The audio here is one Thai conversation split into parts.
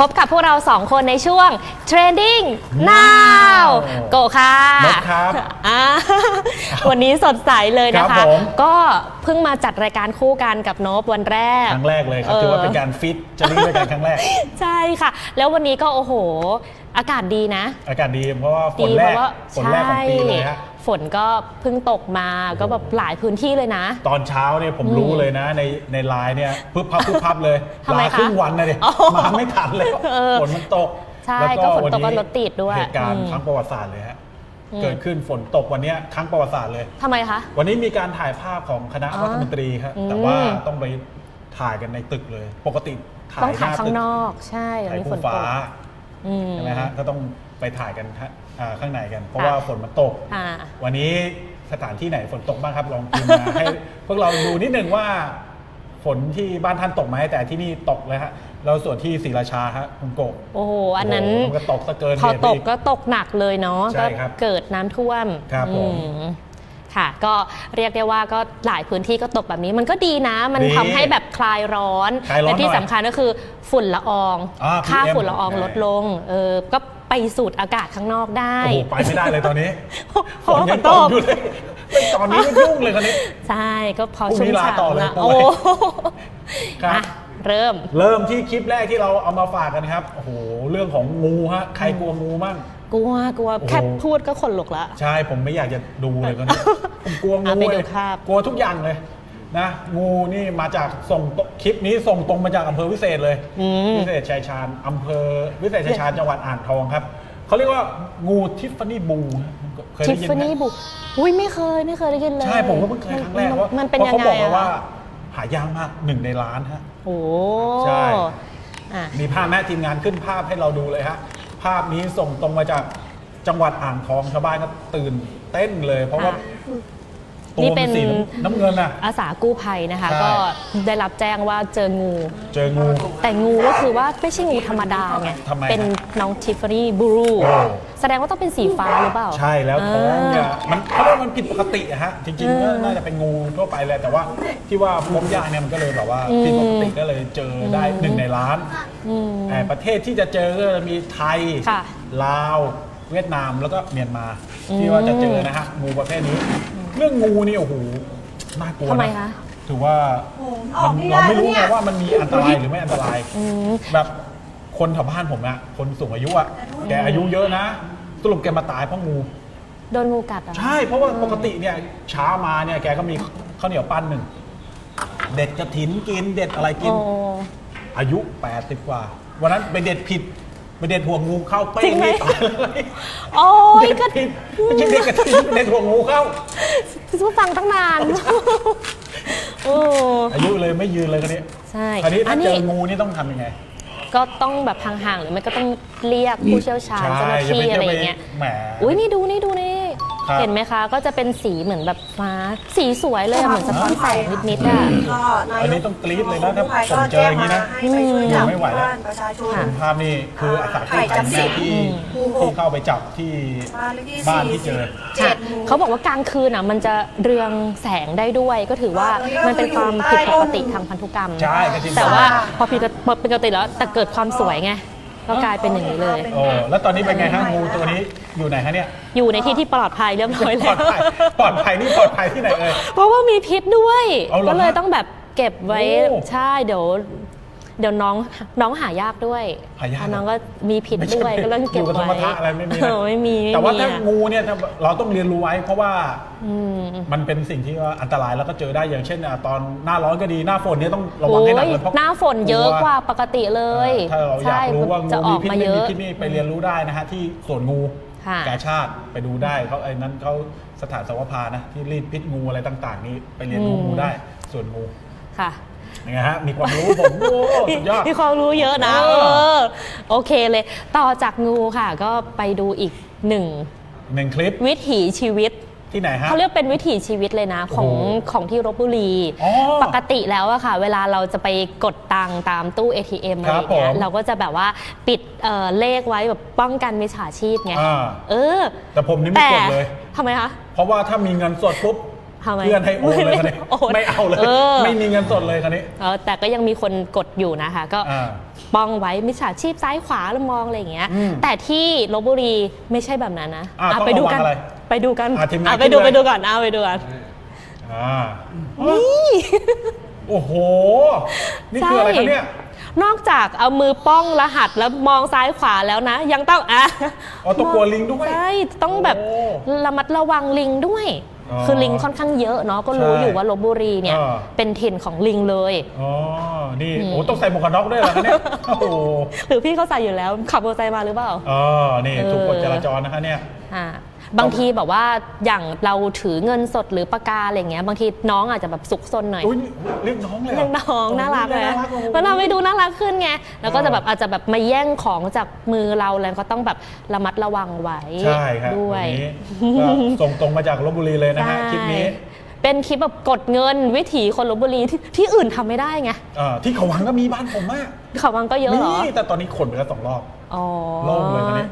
พบกับพวกเราสองคนในช่วง Trending Now โกะค่ะนกครับอ่าวันนี้สดใสเลยนะครัคะ บผม ก็เพิ่งมาจัดรายการคู่กันกับโนบวันแรก ครั้งแรกเลยครับเออถือว่าเป็นการฟิตจะรีบด้วยกันครั้งแรก ใช่ค่ะ แล้ววันนี้ก็โอ้โห อากาศดีนะ อากาศดีเพราะว่าฝดีนแรเพกราะว่าฝนแรกของปีเลยฮะใช่ ฝนก็เพิ่งตกมาก็แบบหลายพื้นที่เลยนะ ตอนเช้าเนี่ยผมรู้เลยนะ ในในไลน์เนี่ยพึบพับพึบพับเลยทำไมลาคะครึ่งวันนะดิอ๋อมาไม่ทันเลยเออฝนมันตกใช่แล้วก็ฝนตกวัก็รถติดด้วยเหตุการณ์อืมครั้งประวัติศาสตร์เลยฮะอืมเกิดขึ้นฝนตกวันเนี้ยครั้งประวัติศาสตร์เลย ทำไมคะ วันนี้มีการถ่ายภาพของคณะอ๋อรัฐมนตรีครับอืม แต่ว่าต้องไปถ่ายกันในตึกเลย ปกติถ่ายต้องถ่ายหข้างตึนอกใช่วันถ่ายนี้ฝคู่นตฟ้ากอืม ใช่ไหมฮะก็ต้องไปถ่ายกันฮะอ่า ข้างในกัน เพราะค่ะว่าฝนมันตก อ่า วันนี้สถานที่ไหนฝนตกบ้างครับ ลองพิมพ์มาให้ พวกเราดูนิดนึงว่าฝนที่บ้านท่านตกไหมแต่ที่นี่ตกเลยฮะ เราส่วนที่ศรีราชาฮะคุณโกะโอ้โห อันนั้น โโหมันก็ตกสะเกินพอเหตุตไปกอีกก็ตกหนักเลยเนาะใช่ก็ครับเกิดน้ำท่วมครับผม อืมค่ะ ก็เรียกได้ว่าก็หลายพื้นที่ก็ตกแบบนี้ มันก็ดีนะ มันดีทำให้แบบคลายร้อนคลายร้อนและที่หน่อยสำคัญก็คือฝุ่นละออง อ่าค่า PM ฝุ่นละอองใช่ลดลงเออก็ ไปสูดอากาศข้างนอกได้ โอ้โหไปไม่ได้เลยตอนนี้เพราะว่ายัฝนตก อยู่เลยไม่ตอนนี้ก็ยุ่งเลยคนนี้ ใช่ก็พอพรุ่งชุ่มนี้ลาต่อฉ่ำเลยละป่วยโอ้ครับ อะเริ่ม เริ่มที่คลิปแรกที่เราเอามาฝากกันครับโอ้โหเรื่องของงูฮะใครกลัวงูมั่ง กลัวกลัวโอ้โห แค่พูดก็ขนลุกละ ใช่ผมไม่อยากจะดูเลยคนนี้ผมกลัวงูอะไปดูเลยภาพ กลัวทุกอย่างเลย นะงูนี่มาจากส่งตคลิปนี้ส่งตรงมาจากอำเภอวิเศษเลย อืม วิเศษชัยชาญอำเภอวิเศษชัยชาญจังหวัดอ่างทองครับเขาเรียกว่างูทิฟฟานี่บูเคยทิได้ฟยินฟาไหมนี่บุกอุ้ยไม่เคยไม่เคยได้ยินเลยใช่ผมก็เพิ่งเคยครั้งแรกมันว่ามันเป็นพราะยังเขาไงบอกมาอะว่าคะหายากมากหนึ่งในล้านฮะ โอ้ใช่ อะ มีภาพแม่ทีมงานขึ้นภาพให้เราดูเลยฮะ ภาพนี้ส่งตรงมาจากจังหวัดอ่างทองชาวบ้านก็ตื่นเต้นเลย เพราะว่าค่ะ ตัวนี่มัเป็นน สีน้ำน้ำเงินน่ะอาสากู้ภัยนะคะ ใช่ ก็ได้รับแจ้งว่าเจองู เจองู แต่งูก็คือว่าไม่ใช่งูธรรมดาไง ทำไมฮะเป็นน้องทิฟฟานี่บลูโอ้ แสดงว่าต้องเป็นสีฟ้าหรือเปล่าใช่แล้วท้องเนี่ยมันเขาเรียกว่ามันผิดปกติอะฮะจริงๆเอก็อน่าจะเป็นงูทั่วไปแหละแต่ว่าที่ว่าพบยากเนี่ยมันก็เลยแบบว่าอืมผิดปกติก็เลยเจอได้หนึ่งในล้านอืมแต่ประเทศที่จะเจอก็จะมีไทยค่ะ ลาว เวียดนามแล้วก็เมียนมาอืมที่ว่าจะเจอนะฮะงูประเภทนี้ เรื่องงูนี่โอ้โหน่ากลัวทำไมนะคะถือว่าโอ้โหมันออกไม่ได้เราไม่รู้เนี่ไงยว่ามันมีอันตรายหรือไม่อันตราย อืม แบบคนแถวบ้านผมอะคนสูงอายุอะแกอายุเยอะนะสรุปแกมาตายเพราะงู โดนงูกัดเหรอะใช่เพราะว่าปกติเนี่ยเช้ามาเนี่ยแกก็มีข้าวเหนียวปั้นหนึ่ง เด็ดกระถินกินเด็ดอะไรกิน โอ้อายุ 80 กว่า วันนั้นไปเด็ดผิด ไปเด็ดหัวงูเข้าเป้จริงงไหม นี่ตายเลยโอ้ยเด็ดก็ผิดไม่ใช่เด็ดกระถินเด็ดหัวงูเข้าผู้ฟังตั้งนาน โอ้อายุเลยไม่ยืนเลยคนนี้ใช่คราวนี้อัถ้านเจนี้องูนี่ต้องทำยังไงก็ต้องแบบห่างๆหรือไม่ก็ต้องเรียกผู้เชี่ยวชาญเจ้าหน้าอย่าที่ไปอะไรเที่ยวอย่างเงี้ยไปแหมอุ้ยนี่ดูนี่ดูนี่ ครับ เห็นไหมคะ ก็จะเป็นสีเหมือนแบบฟ้า สีสวยเลยอะเหมือนสะท้อนแสงนิดๆอะก็นายอันนี้ต้องกรี๊ดเลยนะถ้าผมเจออย่างนี้นะให้ไปช่วยจับไม่ไหวแล้ว บ้านประชาชน ค่ะ ภาพนี่คืออาสากู้ภัยแม่ที่อืม ที่เข้าไปจับที่บ้านเลขที่บ้านที่เจอเจ็ด เขาบอกว่ากลางคืนอะมันจะเรืองแสงได้ด้วย ก็ถือว่ามันเป็นความผิดปกติทางพันธุกรรม ใช่ก็จริง แต่ว่าพอผิดพอเป็นปกติแล้วแต่เกิดความสวยไง ก็กลายเป็นอย่างนี้เลย โอ้แล้วตอนนี้เป็นไงฮะงูตัวนี้อยู่ไหนฮะเนี่ยอยู่ในที่ที่ปลอดภัยเรียบร้อยปลแล้อว ดภัยปลอดภัยนี่ปลอดภัยที่ไหนเอ่ย เพราะว่ามีพิษด้วย เอาเหรอก็เลยฮะต้องแบบเก็บไว้โอ้ ใช่เดี๋ยว เดี๋ยวน้องน้องหายากด้วยหายากเพราะน้องก็มีพิษไม่ใช่ด้วยก็ต้องเก็บอยู่กับธรรมไว้ชาติอะไรไม่มีเอนะอไม่มีไม่แต่ว่ามีถ้าอะงูเนี่ยถ้าเราต้องเรียนรู้ไว้ เพราะว่าอืม มันเป็นสิ่งที่ว่าอันตรายแล้วก็เจอได้อย่างเช่นอะตอนหน้าร้อนก็ดีหน้าฝนเนี่ยต้องระวังให้หนักเลยเพราะหน้าฝนเยอะกว่าปกติเลยถ้าเราอยากรู้ว่าจะงูอมีอกพิษมาไม่เยมีอะ พิษนี่ไปเรียนรู้ได้นะฮะที่สวนงูค่ะกาชาติไปดูได้เขาไอ้นั้นเขาสถานสวภานะที่รีดพิษงูอะไรต่าง ๆ นี่ไปเรียนรู้อืม งูได้ส่วนงู ค่ะ ยังไงฮะมีความรู้ผมโอ้สุดยอด มีความรู้เยอะนะเอเออ อโอเคเลย ต่อจากงูค่ะ ก็ไปดูอีกหนึ่งหนึ่งคลิปวิถีชีวิต ที่ไหนฮะ เขาเรียกเป็นวิถีชีวิตเลยนะ ของโอ้โหของที่รบบุรี อ๋อปกติแล้วอะค่ะ เวลาเราจะไปกดตังค์ตามตู้ ATM อะไรอย่างเงี้ครัยบผมเราก็จะแบบว่าปิดเอ่อเลขไว้แบบป้องกันมิจฉาชีพไงอ่า เออแต่ผมนี่ไม่แต่กดเลย ทำไมคะ เพราะว่าถ้ามีเงินสดปุ๊บ ทำไมเพื่อนให้โอนเลยคันนี้โอนไม่เอาเลยเออไม่มีเงินสดเลยคันนี้ เออแต่ก็ยังมีคนกดอยู่นะคะ ก็อ่าป้องไว้มิจฉาชีพซ้ายขวาแล้วมองอะไรอย่างเงี้ย อืมแต่ที่ลบบุรีไม่ใช่แบบนั้นนะอะอะต้องไปดูระวังกันอะไรไปดูกันอะทีมงานอะไปดูขึ้นเลย ไปดูก่อนเอาไปดูกัน อ่านี่โอ้โห นี่คืออะไรครับเนี่ย นอกจากเอามือป้องรหัสแล้วมองซ้ายขวาแล้วนะ ยังต้องอะอ๋อต้องกลัวลิงด้วยใช่ ต้องแบบโอ้ ระมัดระวังลิงด้วย อ๋อคือลิงค่อนข้างเยอะเนาะก็รู้ใช่อยู่ว่าลบบุรีเนี่ยอ่าเป็นถิ่นของลิงเลย อ๋อ นี่โอ้ต้องใส่หมวกกันน็อกด้วยเหรอคะเนี่ย โอ้โหหรือพี่เขาใส่อยู่แล้วขับมอเตอร์ไซค์มาหรือเปล่าอ๋อนี่เออทุกกฎจราจรนะคะเนี่ย อ่า บางทีแบบว่าอย่างเราถือเงินสดหรือปากกาอะไรเงี้ยบางทีน้องอาจจะแบบสุกซนหน่อย อุ้ยเรียกน้องเลยหเรียกน้องน่ารักเลยน่ารักโอ้โหมันทำให้ดูน่ารักขึ้นไง แล้วก็เออจะแบบอาจจะแบบมาแย่งของจากมือเราแล้วก็ต้องแบบระมัดระวังไว้ใช่ครับด้วย วันนี้ก็ส่งตรงมาจากลบบุรีเลยนะฮะใช่คลิปนี้เป็นคลิปแบบกดเงินวิถีคนลบบุรีที่ที่อื่นทำไม่ได้ไงอ่าที่เขาวังก็มีบ้านผมมากเขาวังก็เยอะเหรอ นี่แต่ตอนนี้ขนไปแล้วสองรอบ อ๋อ โล่งเลยตอนนี้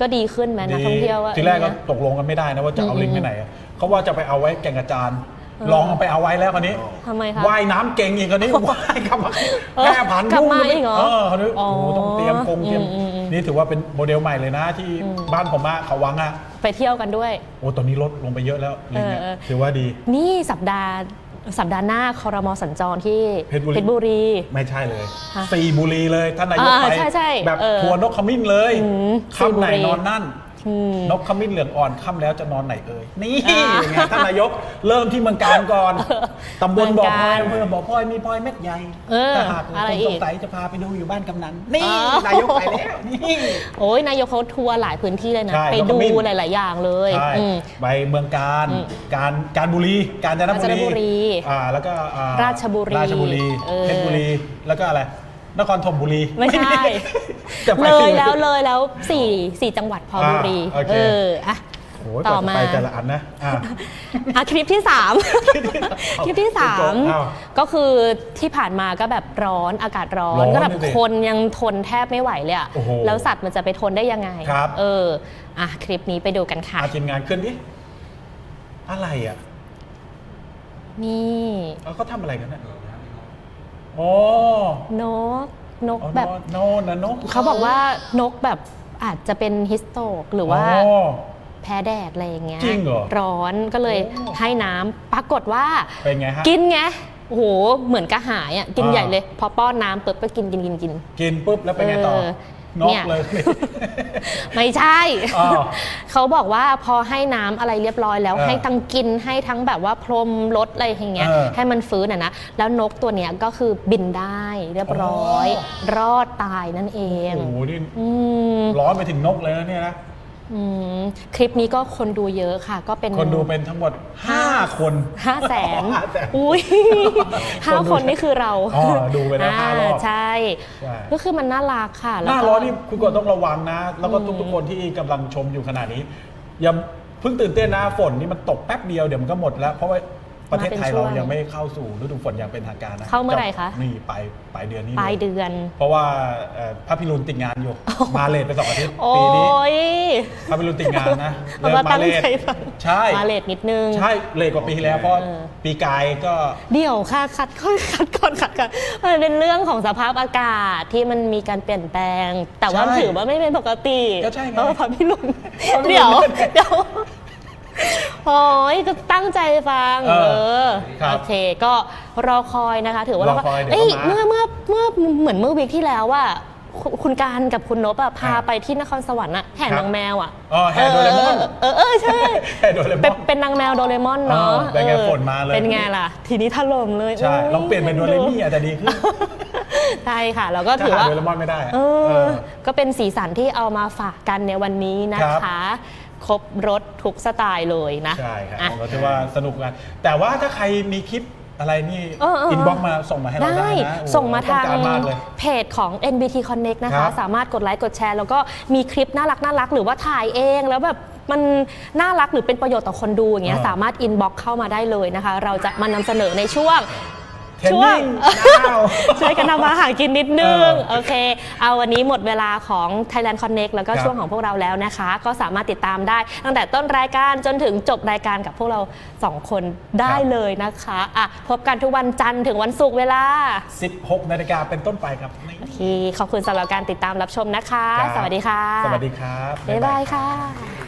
ก็ดีขึ้นไหมนักท่องเที่ยวอะทีแรกก็นะตกลงกันไม่ได้นะว่าจะเอาอืมลิงไปไหนอะเขาว่าจะไปเอาไว้แก่งกระจานเออลองเอาไปเอาไว้แล้วคนนี้ทำไมคะว่ายน้ำเก่งอีกคนนี้ว่ายกลับมาเออแม่พันธุ์กลับมายุ่งอีกเหรอเออคนนี้อ๋อโอ้โหต้องเตรียมกงเตรียมอืมอืมอืม นี่ถือว่าเป็นโมเดลใหม่เลยนะที่อืมบ้านผมอะเขาวังอะไปเที่ยวกันด้วย โอ้ตอนนี้ลดลงไปเยอะแล้วลิงเนี่ยเออเออ ถือว่าดี นี่สัปดาห์ สัปดาห์หน้าคอรมอสัญจรที่เพชรบุรี บุรี ไม่ใช่เลย ฮะสี่บุรีเลยท่านนายกอ่าไปใช่ใช่แบบเออทัวร์นกขมิ้นเลยอืมค่ำไหนสี่บุรี นอนนั่นอืม นกขมิ้นเหลืองอ่อนค่ำแล้วจะนอนไหนเอ่ยนี่อ่าไงท่านนายกเริ่มที่เมืองการก่อนตำบลบ่อพลอยเมืองกาญอำเภอบ่อพลอยมีพลอยเม็ดใหญ่เออถ้าหากอะไรคนอีสกงสัยจะพาไปดูอยู่บ้านกำนันนี่อ๋อนายกไปแล้วนี่โอ้ยนายกเขาทัวร์หลายพื้นที่เลยนะใช่ไปนกขดูมิ้นหลาย ๆ อย่างเลยใช่อืมไปเมืองการอืมการการบุรีกาญจนบุกาญจนบุรีอ่าแล้วก็อ่ราชบุรีราชบุรีเออเพชรบุรีแล้วก็อะไร นครธมบุรีไม่ใช่ จะไปเลที่ยไหนแล้วเลยแล้วสี่สี่จังหวัดพอบุรีอ่าโอเคเอออะโอ้ยต่ต่ออมามาไปแต่ละอันนะอะอะคลิปที่สามคลิปที่สามอ้าวก็คือที่ผ่านมาก็แบบร้อนอากาศร้อร้นอนก็แบบดูสิคนยังทนแทบไม่ไหวเลยอะโอ้โหแล้วสัตว์มันจะไปทนได้ยังไงครับเอออะคลิปนี้ไปดูกันค่ะอาทีมงานขึ้นดิอะไรอะนี่เอาเขาทำอะไรกันนะ อ๋อนกนกอ๋อแบบโนนนะนกเขาบอกว่านกแบบอาจจะเป็นฮิสโตกหรือว่าอ๋อแพ้แดดอะไรอย่างเงี้ยจริงเหรอร้อนก็เลยโอ้ให้น้ำปรากฏว่าเป็นไงฮะกินไงโอ้โหเหมือนกระหายอะกินอ่าใหญ่เลย พอป้อนน้ำปุ๊บก็กินกินกินกินกินปุ๊บแล้วเป็นไงต่อ เออนกเนี่ยเลย ไม่ใช่อ้าวเขาบอกว่าพอให้น้ำอะไรเรียบร้อยแล้วเออให้ทั้งกินให้ทั้งแบบว่าพรมรสอะไรอย่างเงี้ยเออให้มันฟื้นอะนะ แล้วนกตัวเนี้ยก็คือบินได้เรียบร้อยอ๋อรอดตายนั่นเองโอ้โหนี่อืมร้อนไปถึงนกเลยนะเนี่ยนะ อืมคลิปนี้ก็คนดูเยอะค่ะ ก็เป็น คนดูเป็นทั้งหมด 5 คนห้าแสนห้าแสน อุ้ยห้าคนดูคนนี่คือเราอ๋อดูไปแล้วห้ารอบใช่ ใช่ ก็คือมันน่ารักค่ะหแล้วน้าก็ ร้อนนี่คุณกดต้องระวังนะ แล้วก็อืมทุกๆคนที่กำลังชมอยู่ขณะนี้ อย่าเพิ่งตื่นเต้นนะฝนนี่มันตกแป๊บเดียวเดี๋ยวมันก็หมดแล้ว เพราะว่า ประเทศไทยเรายังไม่เข้าสู่ฤดูฝนอย่างเป็นทางการนะเข้าเมื่อไหร่คะนี่ปลายปลายเดือนนี้ปลายเลยเดือน เพราะว่าเอ่อพระพิรุณติดงานอยู่ มาเลทไปสองอาทิตย์โอ้ปีนี้ยพระพิรุณติดงานนะเอามาตั้งเลทใจฟังใช่มาเลทนิดนึงใช่เลทกว่าปีที่แล้วเพราะเออปีกายก็เดี๋ยวค่ะคัดก่อนคัดก่อนคัดก่อนมันเป็นเรื่องของสภาพอากาศที่มันมีการเปลี่ยนแปลง แต่ว่าใช่ถือว่าไม่เป็นปกติก็ใช่ไงเพราะว่าพระพิรุณพระพิรุณเดี๋ยวเดี๋ยว โอ้ยก็ตั้งใจฟัง เออเออ ครับโอเค ก็รอคอยนะคะ ถือว่ารอคอยเดี๋ยวเอ้ยก็มา เมื่อเมื่อเมื่อเหมือนเมื่อวีคที่แล้วว่า คุณคุณการกับคุณนบอะพาครับไปที่นครสวรรค์อะแห่ครับนางแมวอะอ๋อแห่โดเรมอนเออเออเออใช่ แห่โดเรมอน เป็นเป็นนางแมวโดเรมอนเนาะเออเป็นไงออฝนมาเลย เป็นไงล่ะ ทีนี้ถล่มเลยใช่โยลองเปลี่ยนเป็นโดเรมี่อาจจะดีขึ้นใช่ค่ะ แล้วก็ถ้าถือหาว่า โดเรมอนไม่ได้อะเอเออ อ ก็เป็นสีสันที่เอามาฝากกันในวันนี้นะครัคะ ครบรถทุกสไตล์เลยนะใช่ครับอะ เราถือว่าสนุกกัน แต่ว่าถ้าใครมีคลิปอะไรนี่เออเอออินบ็อกมาส่งมาให้เราได้ได้นะโอ้โหส่งมาทางต้องการมากเลย เพจของ NBT Connect นะครัคะ บสามารถกดไลค์กดแชร์ แล้วก็มีคลิปน่ารักน่ารักหรือว่าถ่ายเองแล้วแบบมันน่ารักหรือเป็นประโยชน์ต่อคนดูอย่างเงี้ยอ่า สามารถอินบ็อกเข้ามาได้เลยนะคะ เราจะมานำเสนอในช่วงเท ช่วง Training now ช่วยกันทำมาหากินนิดนึง เออโอเค เอาวันนี้หมดเวลาของ Thailand Connect แล้วก็ครับช่วงของพวกเราแล้วนะคะ ก็สามารถติดตามได้ ตั้งแต่ต้นรายการจนถึงจบรายการกับพวกเราสองคนได้เลยนะคะอะพบกันทุกวันจันทร์ถึงวันศุกร์เวลา 16นาฬิกาเป็นต้นไปครับนี่ โอเคขอบคุณสำหรับการติดตามรับชมนะคะ ครับ สวัสดีค่ะ สวัสดีครับ บ๊ายบายค่ะ